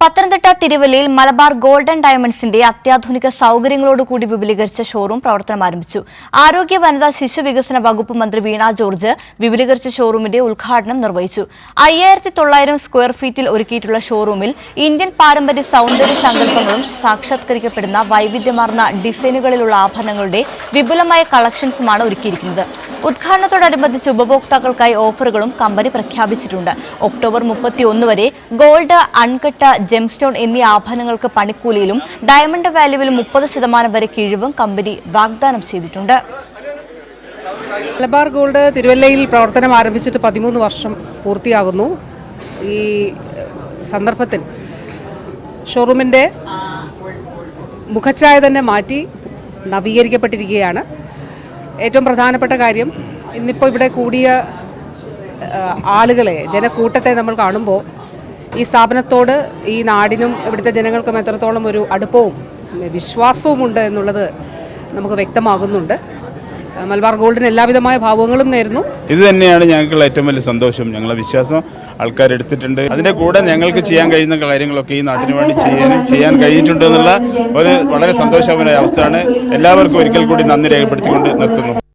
പത്തനംതിട്ട തിരുവല്ലയിൽ മലബാർ ഗോൾഡൻ ഡയമണ്ട്സിന്റെ അത്യാധുനിക സൗകര്യങ്ങളോടുകൂടി വിപുലീകരിച്ച ഷോറൂം പ്രവർത്തനം ആരംഭിച്ചു. ആരോഗ്യ വനിതാ ശിശു വികസന വകുപ്പ് മന്ത്രി വീണ ജോർജ് വിപുലീകരിച്ച ഷോറൂമിന്റെ ഉദ്ഘാടനം നിർവഹിച്ചു. അയ്യായിരത്തി തൊള്ളായിരം സ്ക്വയർ ഫീറ്റിൽ ഒരുക്കിയിട്ടുള്ള ഷോറൂമിൽ ഇന്ത്യൻ പാരമ്പര്യ സൗന്ദര്യ സങ്കല്പങ്ങളും സാക്ഷാത്കരിക്കപ്പെടുന്ന വൈവിധ്യമാർന്ന ഡിസൈനുകളിലുള്ള ആഭരണങ്ങളുടെ വിപുലമായ കളക്ഷൻസുമാണ് ഒരുക്കിയിരിക്കുന്നത്. ഉദ്ഘാടനത്തോടനുബന്ധിച്ച് ഉപഭോക്താക്കൾക്കായി ഓഫറുകളും കമ്പനി പ്രഖ്യാപിച്ചിട്ടുണ്ട്. ഒക്ടോബർ മുപ്പത്തിയൊന്ന് വരെ ഗോൾഡ് അൺകട്ട ജെംസ്റ്റോൺ എന്നീ ആഭരണങ്ങൾക്ക് പണിക്കൂലിയിലും ഡയമണ്ട് വാല്യൂവിലും മുപ്പത് ശതമാനം വരെ കിഴിവും കമ്പനി വാഗ്ദാനം ചെയ്തിട്ടുണ്ട്. മലബാർ ഗോൾഡ് തിരുവല്ലയിൽ പ്രവർത്തനം ആരംഭിച്ചിട്ട് പതിമൂന്ന് വർഷം പൂർത്തിയാകുന്നു. ഈ സന്ദർഭത്തിൽ ഷോറൂമിന്റെ മുഖച്ഛായ തന്നെ മാറ്റി നവീകരിക്കപ്പെട്ടിരിക്കുകയാണ്. ഏറ്റവും പ്രധാനപ്പെട്ട കാര്യം ഇന്നിപ്പോൾ ഇവിടെ കൂടിയ ആളുകളെ ജനക്കൂട്ടത്തെ നമ്മൾ കാണുമ്പോൾ ഈ സ്ഥാപനത്തോട് ഈ നാടിനും ഇവിടുത്തെ ജനങ്ങൾക്കും എത്രത്തോളം ഒരു അടുപ്പവും വിശ്വാസവും ഉണ്ട് എന്നുള്ളത് നമുക്ക് വ്യക്തമാകുന്നുണ്ട്. മലബാർ ഗോൾഡിന് എല്ലാവിധമായ ഭാവങ്ങളും നേരുന്നു. ഇത് തന്നെയാണ് ഞങ്ങൾക്കുള്ള ഏറ്റവും വലിയ സന്തോഷം. ഞങ്ങളെ വിശ്വാസം ആൾക്കാർ എടുത്തിട്ടുണ്ട്. അതിന്റെ കൂടെ ഞങ്ങൾക്ക് ചെയ്യാൻ കഴിയുന്ന കാര്യങ്ങളൊക്കെ ഈ നാട്ടിന് വേണ്ടി ചെയ്യാനും ചെയ്യാൻ കഴിഞ്ഞിട്ടുണ്ട് എന്നുള്ള ഒരു വളരെ സന്തോഷകരമായ അവസ്ഥയാണ്. എല്ലാവർക്കും ഒരിക്കൽ കൂടി നന്ദി രേഖപ്പെടുത്തിക്കൊണ്ട് നിർത്തുന്നു.